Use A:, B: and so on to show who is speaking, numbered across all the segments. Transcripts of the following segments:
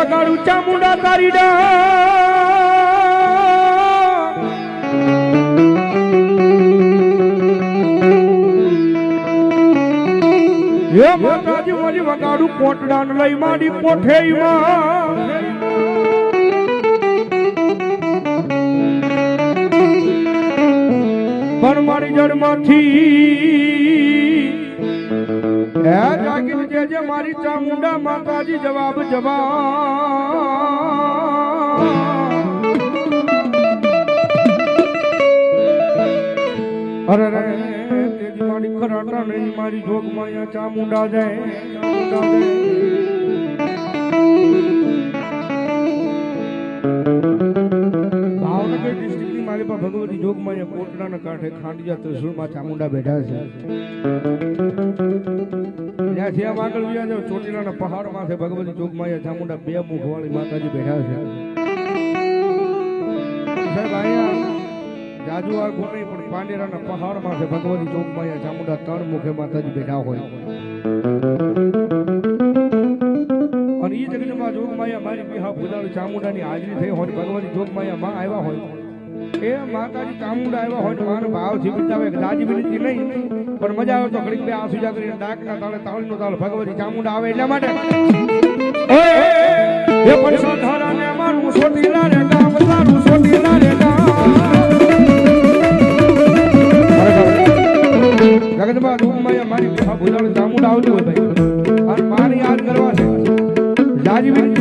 A: વગાડું ચામુંડા તારી હે માતાજી મારી વગાડું કોટડા લઈ માડી કોઠેઈમાં પણ મારી જડમાંથી હે જાગીને કેજે મારી ચામુંડા માતાજી, જવાબ જવાબ. અરે રે તેજી મારી ખરાટા નહીં, મારી જોગ માયા ચામુંડા જાય ભાવનગર ડિસ્ટ્રિક્ટની મારી પાસે ભગવતી જોગમાયા કોટડાના કાંઠે ખાંડિયા ત્રિશુળમાં ચામુંડા બેઠા છે. ત્યાંથી આમ આગળ વ્યા જાવ ચોટીલાના પહાડ છે ભગવતી જોગમાયા ચામુંડા બે મુખવાળી માતાજી બેઠા છે. જાજુ આ નહીં પણ પાંડેરાના પહાડ છે ભગવતી જોગમાયા ચામુંડા ત્રણ મુખે માતાજી બેઠા હોય. અને એ જગતમાં જોગમાયા મારી બિહા ભુજાળી ચામુંડાની હાજરી થઈ હોય, ભગવતી જોગમાયા માં આવ્યા હોય. એ માતાજી ચામુંડા આવ્યા હોય મારો ભાવ જીવિત આવે દાજી વિનંતી નહીં પણ મજા આવે તો ઘડીક બે આસુ જા કરીને ડાકના તાળે, તાળીનો તાળ ભગવતી ચામુંડા આવે એટલા માટે. એ પૈસા મારું ભુજાળી ચામુંડા આવતી હોય યાદ કરવા છે. વિનંતી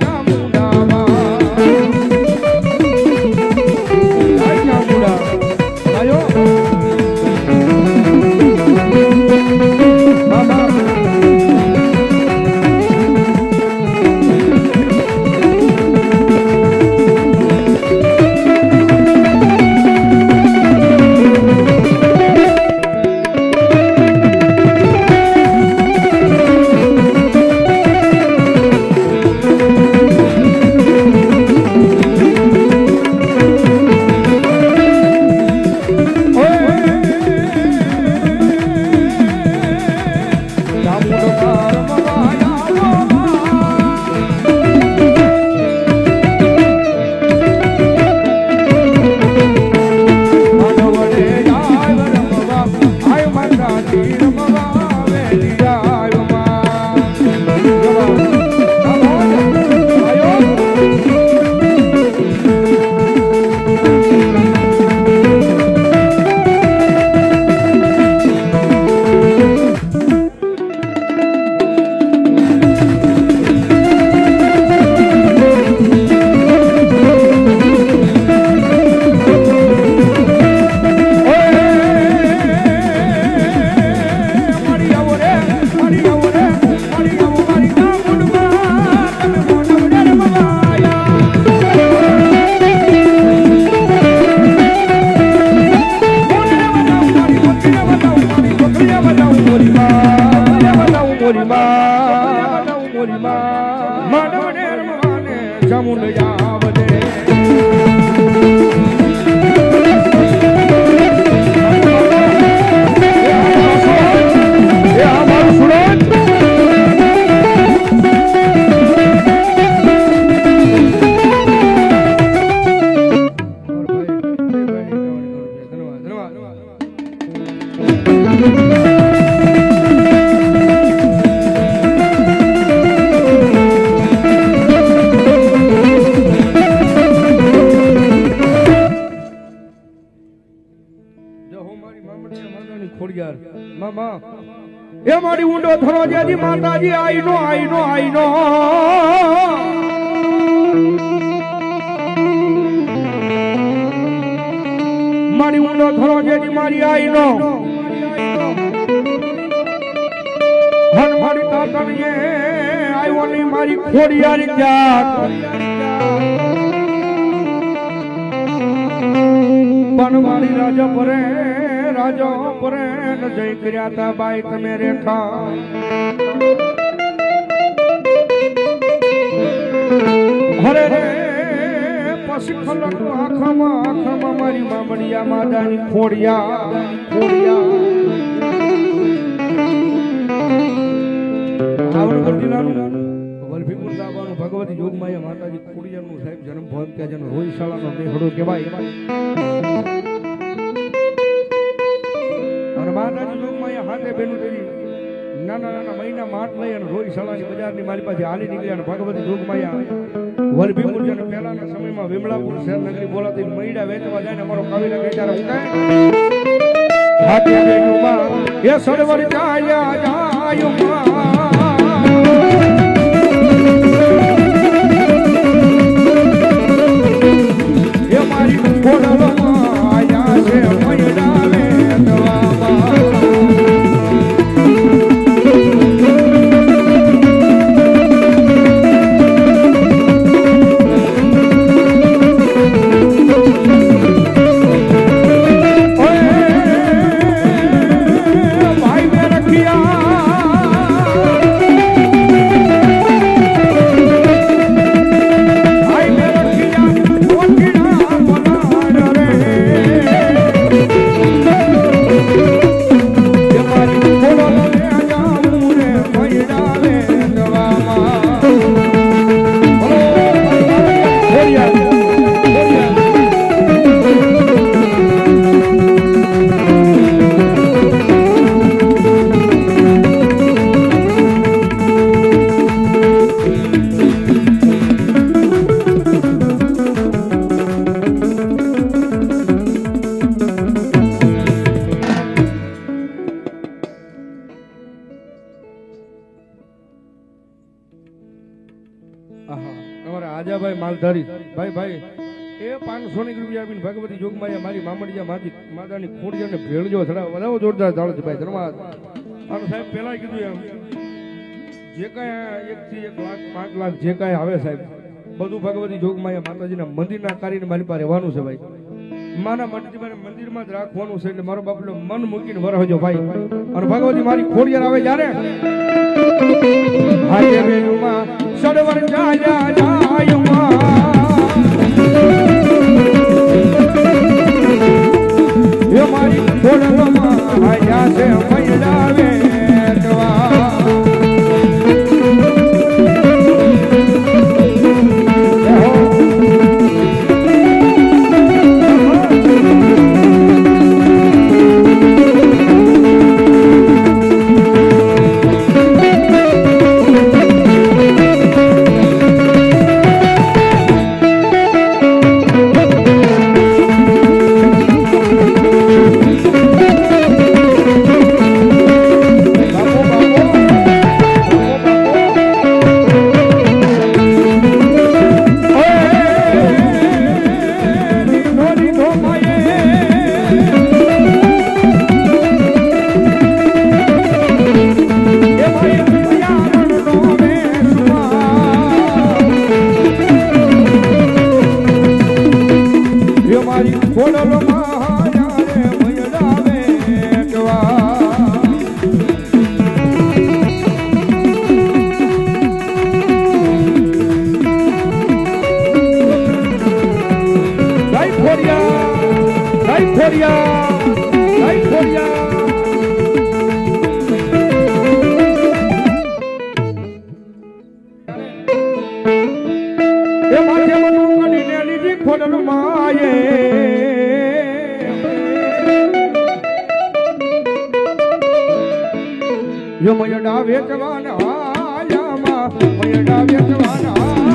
A: ના મુનામાં એ મારી ઊંડો થરો જેજી માતાજી આઈનો આઈનો આઈનો. મારી ઊંડો થરો જેજી મારી આઈનો. હન મારી તાતણીએ આવ્યો ની મારી ખોડિયારી જાત. પણ મારી રાજા પરે રાજા પરે જય કર્યા તા બાઈ, તમે રેખા હરે રે, પછી ખલક આખામાં આખામાં મારી મામડિયા માદાની ખોડિયા ખોડિયા. આવડગઢ જિલ્લાનું વલભીપુર તાબાનું ભગવતી જોગમાયા માતાજી ખોડિયાનું સાહેબ જન્મ ભવન ત્યાં જેનો રોહિશાળાનો દેહડો કહેવાય. રોહિશાળાની બજારની મારી પાસે હાલી નીકળ્યા અને ભગવતી જોગમાયા વલભીપુર જેને પહેલાના સમયમાં વિમળાપુર શહેર નગરી બોલાતી મૈડા વેચવા જાય ને અમારો કવિ લખે ત્યારે હું બેનુમાં એ સડવર જાયા અમારા આજાભાઈ માલધારી. ભાઈ ભાઈ, એ પાંચસો ની રૂપિયા આપીને ભગવતી જોગમાયા, મારી મામડિયા, માજી, માતાની અને ભેળજો થડા વધાવો જોરદાર ચાલે છે, ભાઈ ધર્માદ અને સાહેબ પેલા કીધું એમ, જે કાંઈ એક થી એક લાખ, પાંચ લાખ જે કાંઈ આવે સાહેબ, બધું ભગવતી જોગમાયા માતાજીના મંદિરના કાર્યને મારી પાસે રહેવાનું છે, ભાઈ. માના મારે મંદિરમાં જ રાખવાનું છે એટલે મારો બાપલો મન મૂકીને વરહજો ભાઈ. અને ભગવતી મારી ખોડિયાર આવે જ્યારે? હાજે બેનુમાં સડવર જાયા જાયુમાં એ મારી ખોડલમાં આયા છે મૈડા ખોડિયા જય ખોડિયા જય ખોડિયા એ માથે મનું કડીને લીધી ખોડલ માયે. યો મયડા વેચવાના મયડા વેચવાના